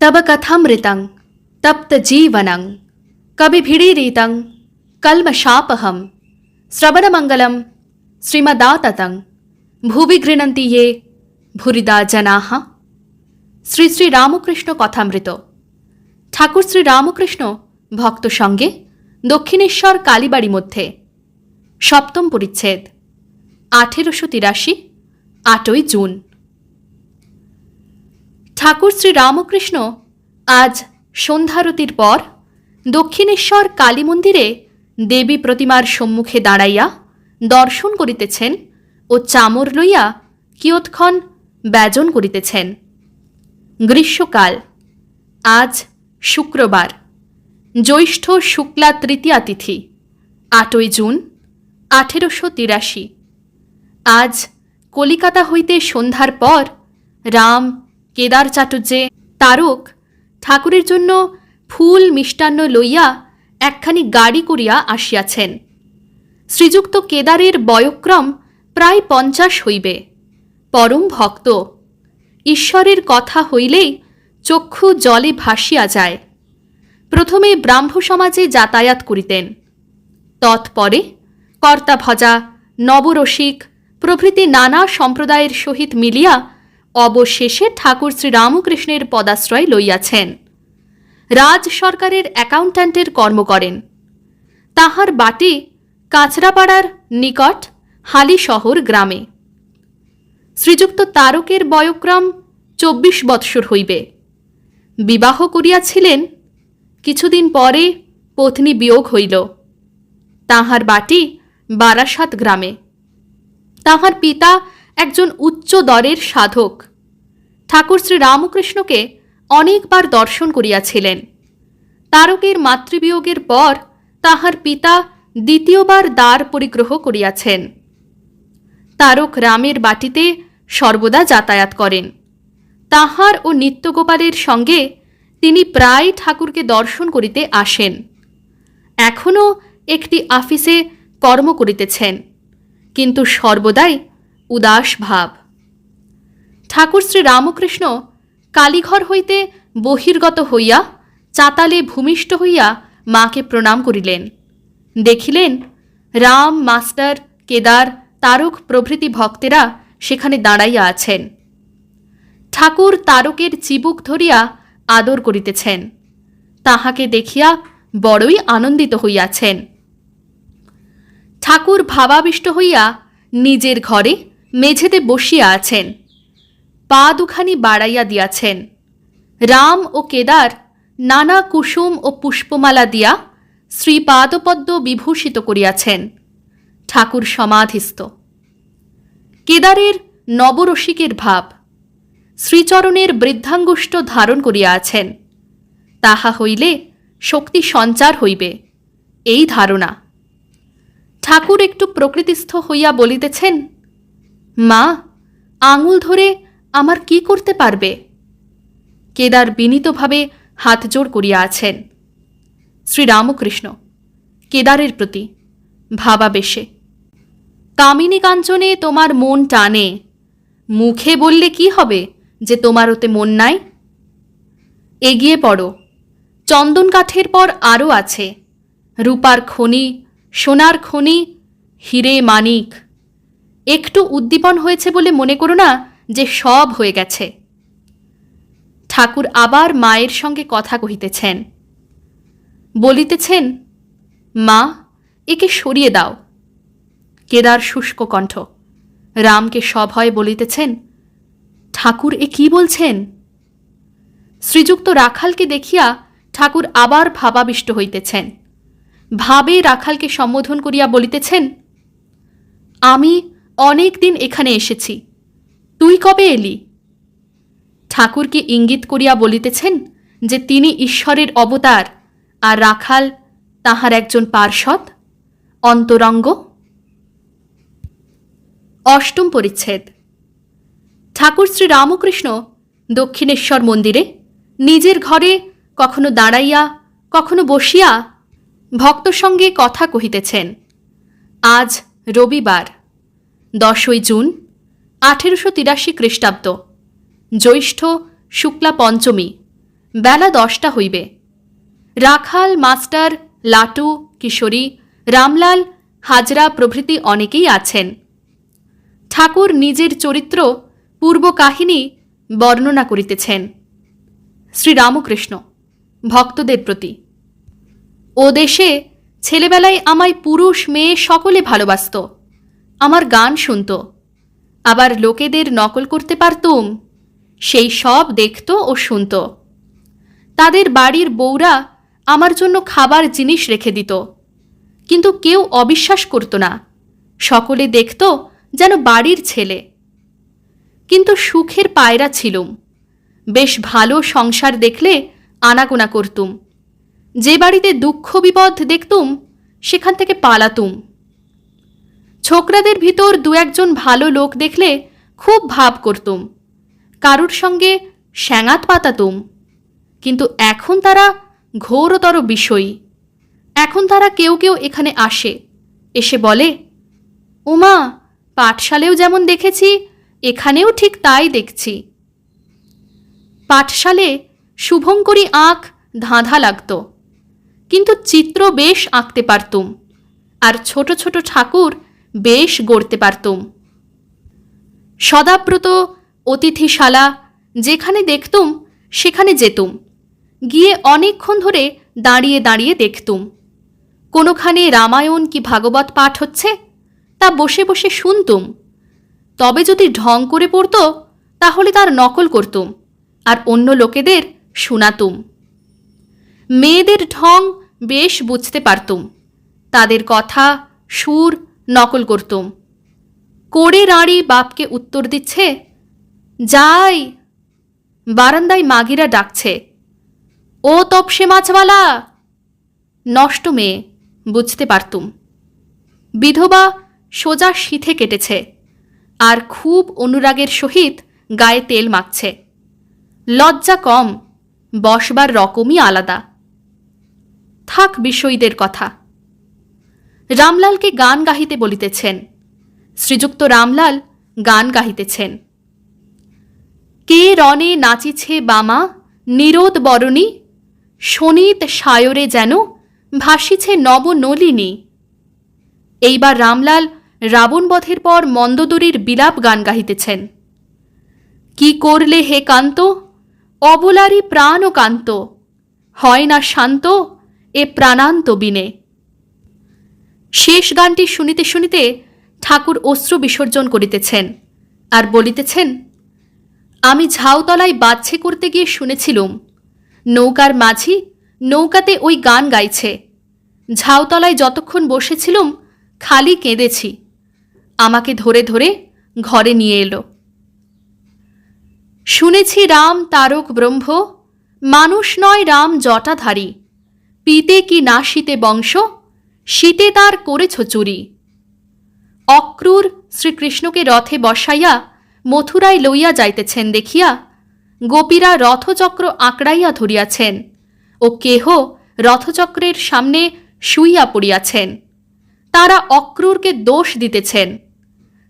तब कथामृतं तप्तजीवनं कविभिडीरितं कल्मषापहं श्रवणमङ्गलं श्रीमदाततं ভুবি গৃণন্তি ইয়ে ভুরিদা জনাহ শ্রী শ্রী রামকৃষ্ণ কথামৃত ঠাকুর শ্রী রামকৃষ্ণ ভক্ত সঙ্গে দক্ষিণেশ্বর কালীবাড়ি মধ্যে সপ্তম পরিচ্ছেদ আঠেরোশো তিরাশি আটই জুন ঠাকুর শ্রী রামকৃষ্ণ আজ সন্ধ্যারতির পর দক্ষিণেশ্বর কালী মন্দিরে দেবী প্রতিমার সম্মুখে দাঁড়াইয়া দর্শন করিতেছেন ও চামর লইয়া কিয়ৎক্ষণ ব্যজন করিতেছেন। গ্রীষ্মকাল, আজ শুক্রবার, জ্যৈষ্ঠ শুক্লা তৃতীয়া তিথি, আটই জুন, আঠেরোশো তিরাশি। আজ কলিকাতা হইতে সন্ধ্যার পর রাম কেদার চাটুর্যে তারক ঠাকুরের জন্য ফুল মিষ্টান্ন লইয়া একখানি গাড়ি করিয়া আসিয়াছেন। শ্রীযুক্ত কেদারের বয়ক্রম প্রায় পঞ্চাশ হইবে। পরম ভক্ত। ঈশ্বরের কথা হইলেই চক্ষু জলে ভাসিয়া যায়। প্রথমে ব্রাহ্ম সমাজে যাতায়াত করিতেন। তৎপরে কর্তাভজা নবরসিক প্রভৃতি নানা সম্প্রদায়ের সহিত মিলিয়া অবশেষে ঠাকুর শ্রী রামকৃষ্ণের পদাশ্রয় লইয়াছেন। রাজ সরকারের অ্যাকাউন্ট্যান্টের কর্ম করেন। তাহার বাটি কাঁচরাপাড়ার নিকট হালি শহর গ্রামে। শ্রীযুক্ত তারকের বয়ক্রম চব্বিশ বৎসর হইবে। বিবাহ করিয়াছিলেন, কিছুদিন পরে পত্নী বিয়োগ হইল। তাহার বাটি বারাসাত গ্রামে। তাহার পিতা একজন উচ্চ দরের সাধক। ঠাকুর শ্রী রামকৃষ্ণকে অনেকবার দর্শন করিয়াছিলেন। তারকের মাতৃবিয়োগের পর তাহার পিতা দ্বিতীয়বার দ্বার পরিগ্রহ করিয়াছেন। তারক রামের বাটিতে সর্বদা যাতায়াত করেন। তাহার ও নিত্যগোপালের সঙ্গে তিনি প্রায় ঠাকুরকে দর্শন করিতে আসেন। এখনও একটি আফিসে কর্ম করিতেছেন। কিন্তু সর্বদাই উদাস ভাব। ঠাকুর শ্রী রামকৃষ্ণ কালীঘর হইতে বহির্গত হইয়া চাতালে ভূমিষ্ঠ হইয়া মাকে প্রণাম করিলেন। দেখিলেন, রাম, মাস্টার, কেদার, তারক প্রভৃতি ভক্তেরা সেখানে দাঁড়াইয়া আছেন। ঠাকুর তারকের চিবুক ধরিয়া আদর করিতেছেন। তাহাকে দেখিয়া বড়ই আনন্দিত হইয়াছেন। ঠাকুর ভাবাবিষ্ট হইয়া নিজের ঘরে মেঝেতে বসিয়া আছেন। পা দুখানি বাড়াইয়া দিয়াছেন। রাম ও কেদার নানা কুসুম ও পুষ্পমালা দিয়া শ্রীপাদপদ্ম বিভূষিত করিয়াছেন। ঠাকুর সমাধিস্থ। কেদারের নবরসিকের ভাব। শ্রীচরণের বৃদ্ধাঙ্গুষ্ট ধারণ করিয়া আছেন। তাহা হইলে শক্তি সঞ্চার হইবে, এই ধারণা। ঠাকুর একটু প্রকৃতিস্থ হইয়া বলিতেছেন, মা, আঙুল ধরে আমার কি করতে পারবে? কেদার বিনীতভাবে হাত জোড় করিয়া আছেন। শ্রীরামকৃষ্ণ, কেদারের প্রতি ভাবাবেশে কামিনী কাঞ্চনে তোমার মন টানে, মুখে বললে কি হবে যে তোমার ওতে মন নাই? এগিয়ে পড়ো, চন্দন কাঠের পর আরও আছে, রূপার খনি, সোনার খনি, হিরে মানিক, একটু উদ্দীপন হয়েছে বলে মনে করো না যে সব হয়ে গেছে। ঠাকুর আবার মায়ের সঙ্গে কথা কহিতেছেন। বলিতেছেন, মা, একে সরিয়ে দাও। কেদার শুষ্ক কণ্ঠ। রামকে সভয় বলিতেছেন, ঠাকুর এ কি বলছেন? শ্রীযুক্ত রাখালকে দেখিয়া ঠাকুর আবার ভাবাবিষ্ট হইতেছেন। ভাবে রাখালকে সম্বোধন করিয়া বলিতেছেন, আমি অনেক দিন এখানে এসেছি। তুই কবে এলি? ঠাকুরকে ইঙ্গিত করিয়া বলিতেছেন যে তিনি ঈশ্বরের অবতার, আর রাখাল তাহার একজন পার্ষদ অন্তরঙ্গ। অষ্টম পরিচ্ছেদ। ঠাকুর শ্রী রামকৃষ্ণ দক্ষিণেশ্বর মন্দিরে নিজের ঘরে কখনো দাঁড়াইয়া, কখনো বসিয়া ভক্ত সঙ্গে কথা কহিতেছেন। আজ রবিবার, দশই জুন। আঠেরোশো তিরাশি খ্রিস্টাব্দ। জ্যৈষ্ঠ শুক্লা পঞ্চমী। বেলা দশটা হইবে। রাখাল, মাস্টার, লাটু, কিশোরী, রামলাল, হাজরা প্রভৃতি অনেকেই আছেন। ঠাকুর নিজের চরিত্র, পূর্ব কাহিনী বর্ণনা করিতেছেন। শ্রীরামকৃষ্ণ, ভক্তদের প্রতি। ও দেশে ছেলেবেলায় আমায় পুরুষ, মেয়ে সকলে ভালোবাসত। আমার গান শুনত। আবার লোকেদের নকল করতে পারতুম? সেই সব দেখত ও শুনত। তাদের বাড়ির বউরা আমার জন্য খাবার জিনিস রেখে দিত। কিন্তু কেউ অবিশ্বাস করত না। সকলে দেখত যেন বাড়ির ছেলে। কিন্তু সুখের পায়রা ছিলুম। বেশ ভালো সংসার দেখলে আনাগোনা করতুম। যে বাড়িতে দুঃখ বিপদ দেখতুম, সেখান থেকে পালাতুম। ছোকরাদের ভিতর দু একজন ভালো লোক দেখলে খুব ভাব করতুম। কারুর সঙ্গে স্যাঙাত পাতাতুম। কিন্তু এখন তারা ঘোরতর বিষয়ী। এখন তারা কেউ কেউ এখানে আসে, এসে বলে, উমা, পাঠশালেও যেমন দেখেছি, এখানেও ঠিক তাই দেখছি। পাঠশালে শুভঙ্করী আঁক ধাঁধা লাগত, কিন্তু চিত্র বেশ আঁকতে পারতুম। আর ছোট ছোট ঠাকুর বেশ গড়তে পারতুম। সদাব্রত অতিথিশালা যেখানে দেখতুম, সেখানে যেতুম। গিয়ে অনেকক্ষণ ধরে দাঁড়িয়ে দাঁড়িয়ে দেখতুম। কোনোখানে রামায়ণ কি ভাগবত পাঠ হচ্ছে, তা বসে বসে শুনতুম। তবে যদি ঢং করে পড়তো, তাহলে তার নকল করতুম, আর অন্য লোকেদের শোনাতুম। মেয়েদের ঢং বেশ বুঝতে পারতুম। তাদের কথা, সুর নকল করতুম। করে রাঁড়ি বাপকে উত্তর দিচ্ছে, যাই, বারান্দায় মাগিরা ডাকছে। ও তপসে মাছওয়ালা, নষ্ট মেয়ে, বুঝতে পারতুম। বিধবা সোজা শীথে কেটেছে, আর খুব অনুরাগের সহিত গায়ে তেল মাখছে। লজ্জা কম, বসবার রকমই আলাদা। থাক বিষয়ীদের কথা। রামলালকে গান গাহিতে বলিতেছেন। শ্রীযুক্ত রামলাল গান গাহিতেছেন। কে রণে নাচিছে বামা, নিরোদ বরণী, শোনিত সায়রে যেন ভাসিছে নবনলিনী এইবার রামলাল রাবণবধের পর মন্দদরির বিলাপ গান গাহিতেছেন। কি করলে হে কান্ত, অবলারই প্রাণ কান্ত, হয় না শান্ত এ প্রাণান্ত বিনে। শেষ গানটি শুনিতে শুনিতে ঠাকুর অশ্রু বিসর্জন করিতেছেন আর বলিতেছেন, আমি ঝাউতলায় বাচ্ছে করতে গিয়ে শুনেছিলুম, নৌকার মাঝি নৌকাতে ওই গান গাইছে। ঝাউতলায় যতক্ষণ বসেছিলুম, খালি কেঁদেছি। আমাকে ধরে ধরে ঘরে নিয়ে এলো। শুনেছি রাম তারক ব্রহ্ম, মানুষ নয় রাম জটাধারী, পিতে কি না শীতে বংশ শীতে তার করেছ চুরি। অক্রূর শ্রীকৃষ্ণকে রথে বসাইয়া মথুরায় লইয়া যাইতেছেন দেখিয়া গোপীরা রথচক্র আঁকড়াইয়া ধরিয়াছেন ও কেহ রথচক্রের সামনে শুইয়া পড়িয়াছেন। তারা অক্রূরকে দোষ দিতেছেন।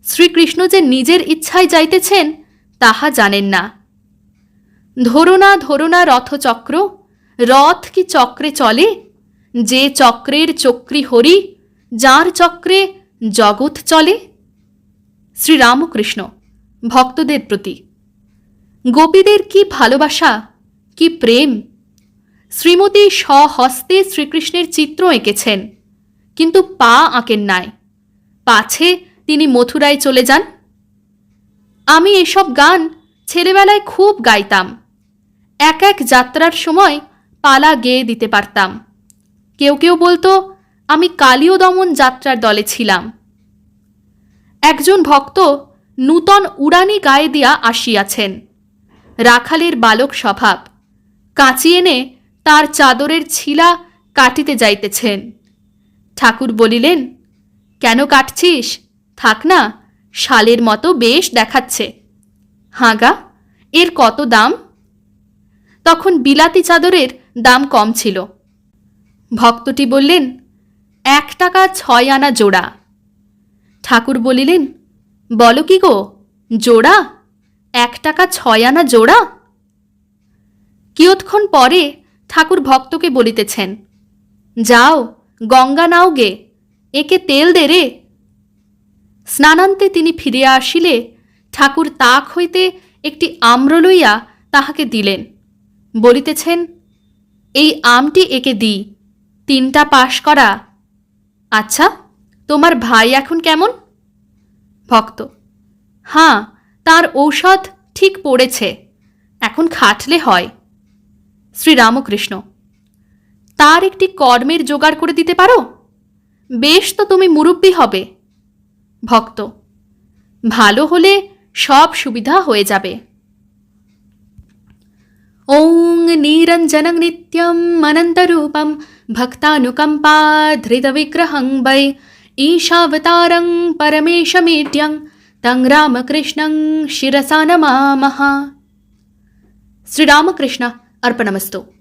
শ্রীকৃষ্ণ যে নিজের ইচ্ছায় যাইতেছেন, তাহা জানেন না। ধরোনা ধরোনা রথচক্র, রথ কি চক্রে চলে? যে চক্রের চক্রী হরি, যার চক্রে জগৎ চলে। শ্রীরামকৃষ্ণ, ভক্তদের প্রতি। গোপীদের কি ভালোবাসা, কি প্রেম? শ্রীমতী স্বহস্তে শ্রীকৃষ্ণের চিত্র এঁকেছেন, কিন্তু পা আঁকেন নাই। পাছে তিনি মথুরায় চলে যান। আমি এসব গান ছেলেবেলায় খুব গাইতাম। এক এক যাত্রার সময় পালা গেয়ে দিতে পারতাম। কেউ কেউ বলতো, আমি কালীয় দমন যাত্রার দলে ছিলাম। একজন ভক্ত নূতন উড়ানি গায়ে দিয়া আসিয়াছেন। রাখালের বালক স্বভাব, কাঁচি এনে তার চাদরের ছিলা কাটিতে যাইতেছেন। ঠাকুর বলিলেন, কেন কাটছিস? থাক না, শালের মতো বেশ দেখাচ্ছে। হাঁগা এর কত দাম? তখন বিলাতি চাদরের দাম কম ছিল। ভক্তটি বললেন, এক টাকা ছয় আনা জোড়া। ঠাকুর বলিলেন, বলো কি গো, জোড়া? এক টাকা ছয় আনা জোড়া? কিয়ৎক্ষণ পরে ঠাকুর ভক্তকে বলিতেছেন, যাও, গঙ্গা নাও গে, একে তেল দে রে। স্নানান্তে তিনি ফিরিয়া আসিলে ঠাকুর তাক হইতে একটি আম্র লইয়া তাহাকে দিলেন, বলিতেছেন, এই আমটি একে দিই। তিনটা পাশ করা। আচ্ছা তোমার ভাই এখন কেমন? ভক্ত। হাঁ, তার ঔষধ ঠিক পড়েছে। এখন খাটলে হয়। শ্রীরামকৃষ্ণ। তার একটি কর্মের জোগাড় করে দিতে পারো? বেশ তো তুমি মুরব্বী হবে। ভক্ত। ভালো হলে সব সুবিধা হয়ে যাবে। ওং నీరంజనం నిత్యం అనంతరూపం భక్తానుకంపాధృతవిగ్రహం వై ఈశావతారం పరమేశమీడ్యం తం రామకృష్ణం శిరసా నమామహ శ్రీరామకృష్ణ అర్పణమస్తు